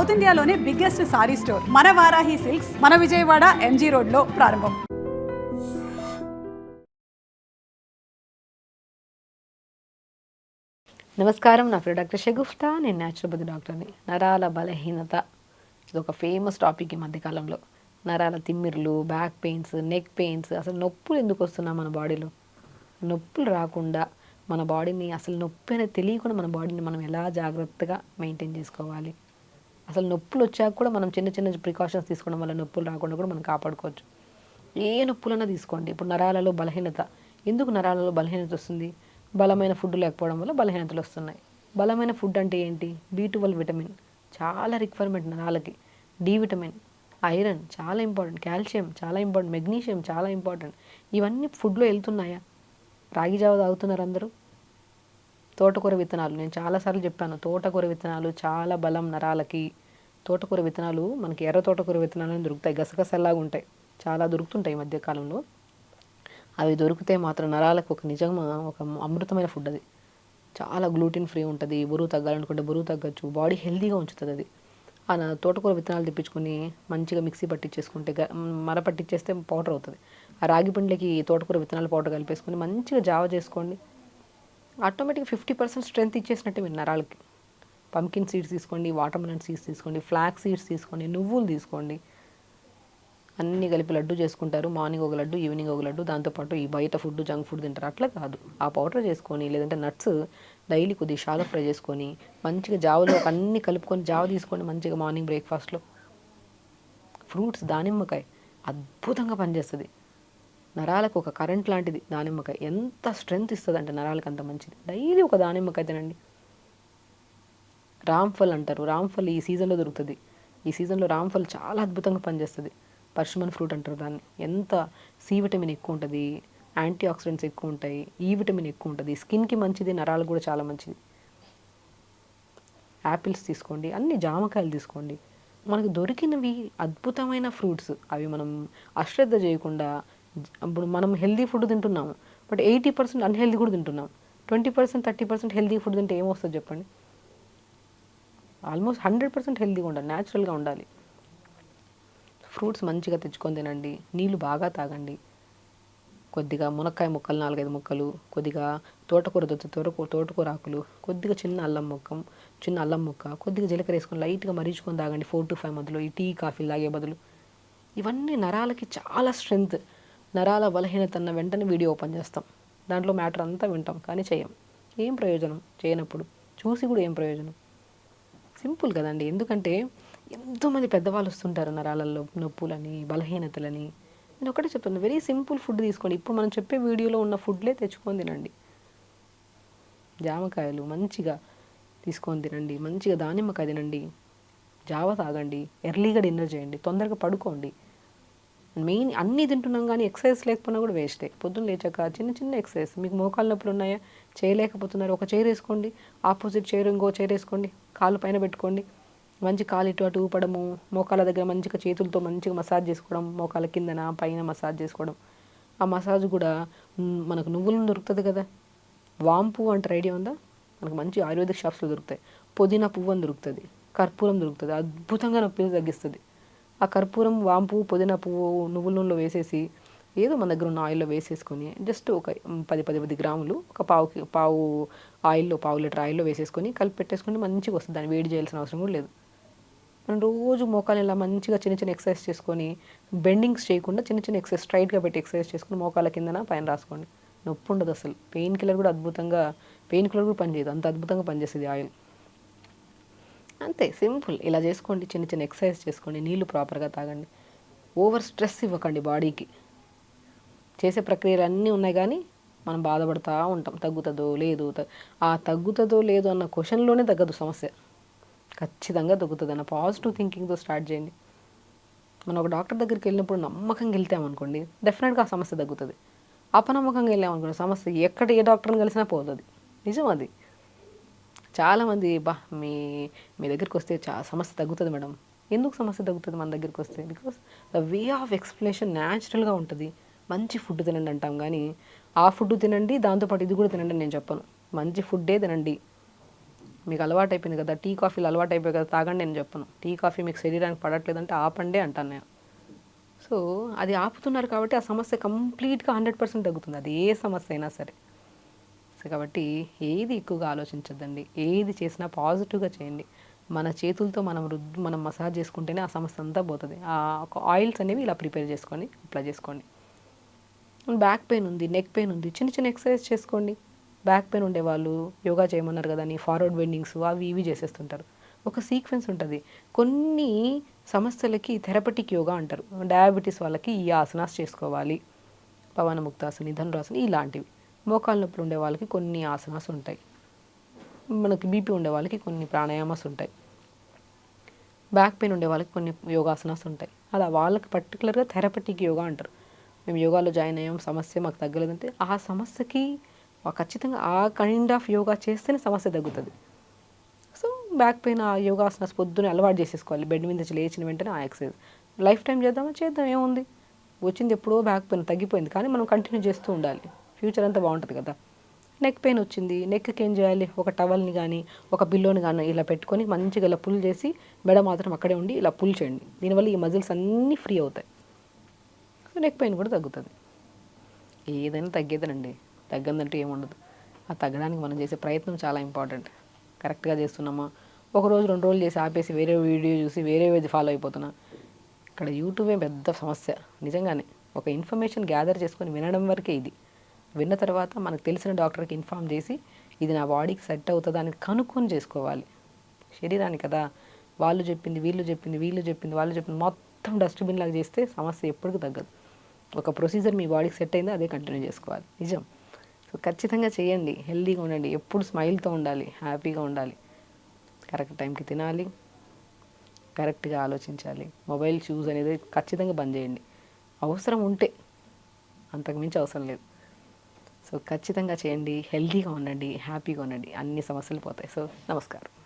South ఇండియాలోనే biggest sorry store. మన Varahi silks మన విజయవాడ ఎంజీ రోడ్లో ప్రారంభం. నమస్కారం నా పేరు డాక్టర్ షగుఫ్తా. నేను న్యాచురోపతి డాక్టర్ని నరాల బలహీనత. ఇది ఒక ఫేమస్ టాపిక్ ఈ మధ్యకాలంలో. నరాల తిమ్మిర్లు బ్యాక్ పెయిన్స్ నెక్ పెయిన్స్ అసలు నొప్పులు ఎందుకు వస్తున్నాయి మన బాడీలో నొప్పులు రాకుండా మన బాడీని అసలు నొప్పి అనేది తెలియకుండా మన బాడీని మనం ఎలా జాగ్రత్తగా మెయింటైన్ చేసుకోవాలి? అసలు నొప్పులు వచ్చాక కూడా మనం చిన్న చిన్న ప్రికాషన్స్ తీసుకోవడం వల్ల నొప్పులు రాకుండా కూడా మనం కాపాడుకోవచ్చు. ఏ నొప్పులన్నా తీసుకోండి. ఇప్పుడు నరాలలో బలహీనత. ఎందుకు నరాలలో బలహీనత వస్తుంది? బలమైన ఫుడ్ లేకపోవడం వల్ల బలహీనతలు వస్తున్నాయి. బలమైన ఫుడ్ అంటే ఏంటి? బీ ట్వెల్వ్ విటమిన్ చాలా రిక్వైర్మెంట్ నరాలకి. డి విటమిన్ ఐరన్ చాలా ఇంపార్టెంట్ కాల్షియం చాలా ఇంపార్టెంట్ మెగ్నీషియం చాలా ఇంపార్టెంట్ ఇవన్నీ ఫుడ్లో వెళ్తున్నాయా? రాగి జావ తాగుతున్నారు అందరూ. తోటకూర విత్తనాలు. నేను చాలాసార్లు చెప్పాను తోటకూర విత్తనాలు చాలా బలం నరాలకి. తోటకూర విత్తనాలు మనకి ఎర్ర తోటకూర విత్తనాలు దొరుకుతాయి గసగసల్లాగా ఉంటాయి. చాలా దొరుకుతుంటాయి ఈ మధ్యకాలంలో అవి దొరికితే మాత్రం నరాలకు ఒక నిజంగా ఒక అమృతమైన ఫుడ్ అది. చాలా గ్లూటిన్ ఫ్రీ ఉంటుంది బరువు తగ్గాలనుకుంటే బరువు తగ్గచ్చు బాడీ హెల్తీగా ఉంచుతుంది అది. ఆ తోటకూర విత్తనాలు తెప్పించుకొని మంచిగా మిక్సీ పట్టించేసుకుంటే గ- మర పట్టించేస్తే పౌడర్ అవుతుంది. ఆ రాగి పిండికి తోటకూర విత్తనాలు పౌడర్ కలిపేసుకొని మంచిగా జావ చేసుకోండి. ఆటోమేటిక్గా ఫిఫ్టీ పర్సెంట్ స్ట్రెంత్ ఇచ్చేసినట్టే మీరు నరాలకి పంకిన్ సీడ్స్ తీసుకోండి వాటర్మెలన్ సీడ్స్ తీసుకోండి ఫ్లాక్ సీడ్స్ తీసుకోండి నువ్వులు తీసుకోండి. అన్నీ కలిపి లడ్డు చేసుకుంటారు. మార్నింగ్ ఒక లడ్డు ఈవినింగ్ ఒక లడ్డు దాంతోపాటు ఈ బయట ఫుడ్ జంక్ ఫుడ్ తింటారు. అట్లా కాదు. ఆ పౌడర్ చేసుకొని లేదంటే నట్స్ డైలీ కొద్దిగా షాలో ఫ్రై చేసుకొని మంచిగా జావలో అన్నీ కలుపుకొని జావ తీసుకోండి మంచిగా మార్నింగ్ బ్రేక్ఫాస్ట్లో. ఫ్రూట్స్ దానిమ్మకాయ అద్భుతంగా పనిచేస్తుంది. నరాలకు ఒక కరెంట్ లాంటిది దానిమ్మకాయ. ఎంత స్ట్రెంగ్త్ ఇస్తుంది అంటే నరాలకు అంత మంచిది. డైలీ ఒక దానిమ్మకాయ తినండి. రామ్ఫల్ అంటారు. రామ్ఫల్ ఈ సీజన్లో దొరుకుతుంది. ఈ సీజన్లో రామ్ఫల్ చాలా అద్భుతంగా పనిచేస్తుంది. పర్షమన్ ఫ్రూట్ అంటారు దాన్ని. ఎంత సి విటమిన్ ఎక్కువ ఉంటుంది యాంటీ ఆక్సిడెంట్స్ ఎక్కువ ఉంటాయి e ఈ విటమిన్ ఎక్కువ ఉంటుంది. స్కిన్కి మంచిది నరాలు కూడా చాలా మంచిది. యాపిల్స్ తీసుకోండి అన్ని జామకాయలు తీసుకోండి. మనకు దొరికినవి అద్భుతమైన ఫ్రూట్స్ అవి మనం అశ్రద్ధ చేయకుండా ఇప్పుడు మనం హెల్దీ ఫుడ్ తింటున్నాము. బట్ ఎయిటీ పర్సెంట్ అన్హెల్దీ కూడా తింటున్నాం. Twenty percent thirty percent healthy food తింటే ఏమొస్తుంది చెప్పండి? ఆల్మోస్ట్ హండ్రెడ్ పర్సెంట్ హెల్దీగా ఉండాలి న్యాచురల్గా ఉండాలి. ఫ్రూట్స్ మంచిగా తెచ్చుకొని తినండి నీళ్ళు బాగా తాగండి. కొద్దిగా మునక్కాయ ముక్కలు నాలుగైదు ముక్కలు కొద్దిగా తోటకూర దొత్తి తోటకూర తోటకూర ఆకులు కొద్దిగా చిన్న అల్లం ముక్క చిన్న అల్లం ముక్క కొద్దిగా జీలకర్ర వేసుకొని లైట్గా మరీచుకొని తాగండి. ఫోర్ టు ఫైవ్ మధ్యలో ఈ టీ కాఫీ తాగే బదులు. ఇవన్నీ నరాలకి చాలా స్ట్రెంగ్త్ నరాల బలహీనత అన్న వెంటనే వీడియో ఓపెన్ చేస్తాం. దాంట్లో మ్యాటర్ అంతా వింటాం కానీ చేయం. ఏం ప్రయోజనం? చేయనప్పుడు. చూసి కూడా ఏం ప్రయోజనం? సింపుల్ కదండి. ఎందుకంటే ఎంతోమంది పెద్దవాళ్ళు వస్తుంటారు నరాలలో నొప్పులని బలహీనతలని. నేను ఒకటే చెప్తాను వెరీ సింపుల్ ఫుడ్ తీసుకోండి. ఇప్పుడు మనం చెప్పే వీడియోలో ఉన్న ఫుడ్లే తెచ్చుకొని తినండి. జామకాయలు మంచిగా తీసుకొని తినండి. మంచిగా దానిమ్మకాయ తినండి. జావ తాగండి. ఎర్లీగా డిన్నర్ చేయండి. తొందరగా పడుకోండి. మెయిన్ అన్నీ తింటున్నాం కానీ ఎక్సర్సైజ్ లేకపోయినా కూడా వేస్టే పొద్దున్న లేచాక చిన్న చిన్న ఎక్సర్సైజ్ మీకు మోకాలు నొప్పులు ఉన్నాయా? చేయలేకపోతున్నారు. ఒక చైర్ వేసుకోండి. ఆపోజిట్ చైర్ ఇంకో చైర్ వేసుకోండి. కాలు పైన పెట్టుకోండి. మంచి కాలు ఇటు అటు ఊపడము. మోకాల దగ్గర మంచిగా చేతులతో మంచిగా మసాజ్ చేసుకోవడం. మోకాల కిందన పైన మసాజ్ చేసుకోవడం. ఆ మసాజ్ కూడా మనకు నువ్వులు దొరుకుతుంది కదా? వాంపు పువ్వు అంటారు. ఐడియా ఉందా? మనకు మంచి ఆయుర్వేదిక్ షాప్స్లో దొరుకుతాయి. పుదీనా పువ్వు అని దొరుకుతుంది. కర్పూరం దొరుకుతుంది. అద్భుతంగా నొప్పిని తగ్గిస్తుంది. ఆ కర్పూరం వాంపు పుదీనా పువ్వు నువ్వుల నూనెలో వేసేసి ఏదో మన దగ్గర ఉన్న ఆయిల్లో వేసేసుకొని జస్ట్ ఒక పది పది పది గ్రాములు ఒక పావుకి పావు ఆయిల్లో పావు లీటర్ ఆయిల్లో వేసేసుకొని కలిపి పెట్టేసుకుంటే మంచిగా వస్తుంది. దాన్ని వేడి చేయాల్సిన అవసరం కూడా లేదు. మనం రోజు మోకాలు ఇలా మంచిగా చిన్న చిన్న ఎక్సర్సైజ్ చేసుకొని బెండింగ్స్ చేయకుండా చిన్న చిన్న ఎక్సర్సైజ్ స్ట్రైట్గా పెట్టి ఎక్సర్సైజ్ చేసుకొని మోకాల కిందన పైన రాసుకోండి. నొప్పి ఉండదు అసలు. పెయిన్ కిల్లర్ కూడా అద్భుతంగా పెయిన్ కిల్లర్ కూడా పనిచేయదు. అంత అద్భుతంగా పనిచేస్తుంది ఆయిల్. అంతే సింపుల్. ఇలా చేసుకోండి చిన్న చిన్న ఎక్సర్సైజ్ చేసుకోండి నీళ్ళు ప్రాపర్గా తాగండి. ఓవర్ స్ట్రెస్ ఇవ్వకండి బాడీకి. చేసే ప్రక్రియలు అన్నీ ఉన్నాయి కానీ మనం బాధపడుతూ ఉంటాం. తగ్గుతుందో లేదు ఆ తగ్గుతుందో లేదో అన్న క్వశ్చన్లోనే తగ్గదు సమస్య. ఖచ్చితంగా తగ్గుతుంది అన్న పాజిటివ్ థింకింగ్తో స్టార్ట్ చేయండి. మనం ఒక డాక్టర్ దగ్గరికి వెళ్ళినప్పుడు నమ్మకంగా వెళ్తామనుకోండి డెఫినెట్గా ఆ సమస్య తగ్గుతుంది. అపనమ్మకంగా వెళ్ళామనుకోండి సమస్య ఎక్కడ ఏ డాక్టర్ని కలిసినా పోతుంది. నిజం అది. చాలామంది బా మీ మీ దగ్గరికి వస్తే చా సమస్య తగ్గుతుంది మేడం. ఎందుకు సమస్య తగ్గుతుంది మన దగ్గరికి వస్తే because the way of explanation న్యాచురల్గా ఉంటుంది. మంచి ఫుడ్ తినండి అంటాం కానీ ఆ ఫుడ్ తినండి దాంతోపాటు ఇది కూడా తినండి నేను చెప్పను. మంచి ఫుడ్డే తినండి. మీకు అలవాటు అయిపోయింది కదా టీ కాఫీలు అలవాటు అయిపోయి కదా తాగండి నేను చెప్పను. టీ కాఫీ మీకు శరీరానికి పడట్లేదంటే ఆపండి అంటాను నేను. సో అది ఆపుతున్నారు కాబట్టి ఆ సమస్య కంప్లీట్గా హండ్రెడ్ పర్సెంట్ తగ్గుతుంది. అది ఏ సమస్య అయినా సరే. సో కాబట్టి ఏది ఎక్కువగా ఆలోచించద్దండి. ఏది చేసినా పాజిటివ్గా చేయండి. మన చేతులతో మనం రుద్దు మనం మసాజ్ చేసుకుంటేనే ఆ సమస్య అంతా పోతుంది. ఆ ఒక ఆయిల్స్ అనేవి ఇలా ప్రిపేర్ చేసుకొని అప్లై చేసుకోండి. బ్యాక్ పెయిన్ ఉంది నెక్ పెయిన్ ఉంది చిన్న చిన్న ఎక్సర్సైజ్ చేసుకోండి. బ్యాక్ పెయిన్ ఉండేవాళ్ళు యోగా చేయమన్నారు కదా అని ఫార్వర్డ్ బెండింగ్స్ అవి ఇవి చేసేస్తుంటారు. ఒక సీక్వెన్స్ ఉంటుంది. కొన్ని సమస్యలకి థెరపటిక్ యోగా అంటారు. డయాబెటీస్ వాళ్ళకి ఈ ఆసనాస్ చేసుకోవాలి. పవన ముక్తాసని ధనురాసని ఇలాంటివి. మోకాళ్ళ నొప్పులు ఉండే వాళ్ళకి కొన్ని ఆసనాస్ ఉంటాయి. మనకి బీపీ ఉండే వాళ్ళకి కొన్ని ప్రాణాయామాస్ ఉంటాయి. బ్యాక్ పెయిన్ ఉండే వాళ్ళకి కొన్ని యోగాసనాస్ ఉంటాయి. అలా వాళ్ళకి పర్టికులర్గా థెరపటిక్ యోగా అంటారు. మేము యోగాలో జాయిన్ అయ్యాం సమస్య మాకు తగ్గలేదంటే ఆ సమస్యకి ఖచ్చితంగా ఆ కైండ్ ఆఫ్ యోగా చేస్తేనే సమస్య తగ్గుతుంది. సో బ్యాక్ పెయిన్ ఆ యోగాసనాస్ పొద్దున్నే అలవాటు చేసేసుకోవాలి. బెడ్ మీద లేచిన వెంటనే ఆ ఎక్సర్సైజ్ లైఫ్ టైం చేద్దామా? చేద్దాం. ఏముంది? వచ్చింది ఎప్పుడో బ్యాక్ పెయిన్ తగ్గిపోయింది. కానీ మనం కంటిన్యూ చేస్తూ ఉండాలి. ఫ్యూచర్ అంతా బాగుంటుంది కదా. నెక్ పెయిన్ వచ్చింది. నెక్కి ఏం చేయాలి? ఒక టవల్ని కానీ ఒక బిల్లోని కానీ ఇలా పెట్టుకొని మంచిగా ఇలా పుల్ చేసి మెడ మాత్రం అక్కడే ఉండి ఇలా పుల్ చేయండి. దీనివల్ల ఈ మజిల్స్ అన్నీ ఫ్రీ అవుతాయి. సో నెక్ పెయిన్ కూడా తగ్గుతుంది. ఏదైనా తగ్గేదనండి. తగ్గదంటే ఏముండదు ఆ తగ్గడానికి మనం చేసే ప్రయత్నం చాలా ఇంపార్టెంట్ కరెక్ట్గా చేస్తున్నామా? ఒక రోజు రెండు రోజులు చేసి ఆపేసి వేరే వీడియో చూసి వేరే వేది ఫాలో అయిపోతున్నా. ఇక్కడ యూట్యూబే పెద్ద సమస్య. నిజంగానే ఒక ఇన్ఫర్మేషన్ గ్యాదర్ చేసుకొని వినడం వరకే ఇది. విన్న తర్వాత మనకు తెలిసిన డాక్టర్కి ఇన్ఫామ్ చేసి ఇది నా బాడీకి సెట్ అవుతుందా అని కనుక్కొని చేసుకోవాలి. శరీరానికి కదా. వాళ్ళు చెప్పింది వీళ్ళు చెప్పింది వీళ్ళు చెప్పింది వాళ్ళు చెప్పింది మొత్తం డస్ట్బిన్ లాగా చేస్తే సమస్య ఎప్పటికీ తగ్గదు. ఒక ప్రొసీజర్ మీ బాడీకి సెట్ అయిందో అదే కంటిన్యూ చేసుకోవాలి. నిజం? సో ఖచ్చితంగా చేయండి. హెల్దీగా ఉండండి. ఎప్పుడు స్మైల్తో ఉండాలి హ్యాపీగా ఉండాలి. కరెక్ట్ టైంకి తినాలి కరెక్ట్గా ఆలోచించాలి. మొబైల్ చూస్ అనేది ఖచ్చితంగా బంద్ చేయండి. అవసరం ఉంటే అంతకుమించి అవసరం లేదు. సో ఖచ్చితంగా చేయండి హెల్తీగా ఉండండి హ్యాపీగా ఉండండి. అన్ని సమస్యలు పోతాయి. సో నమస్కారం.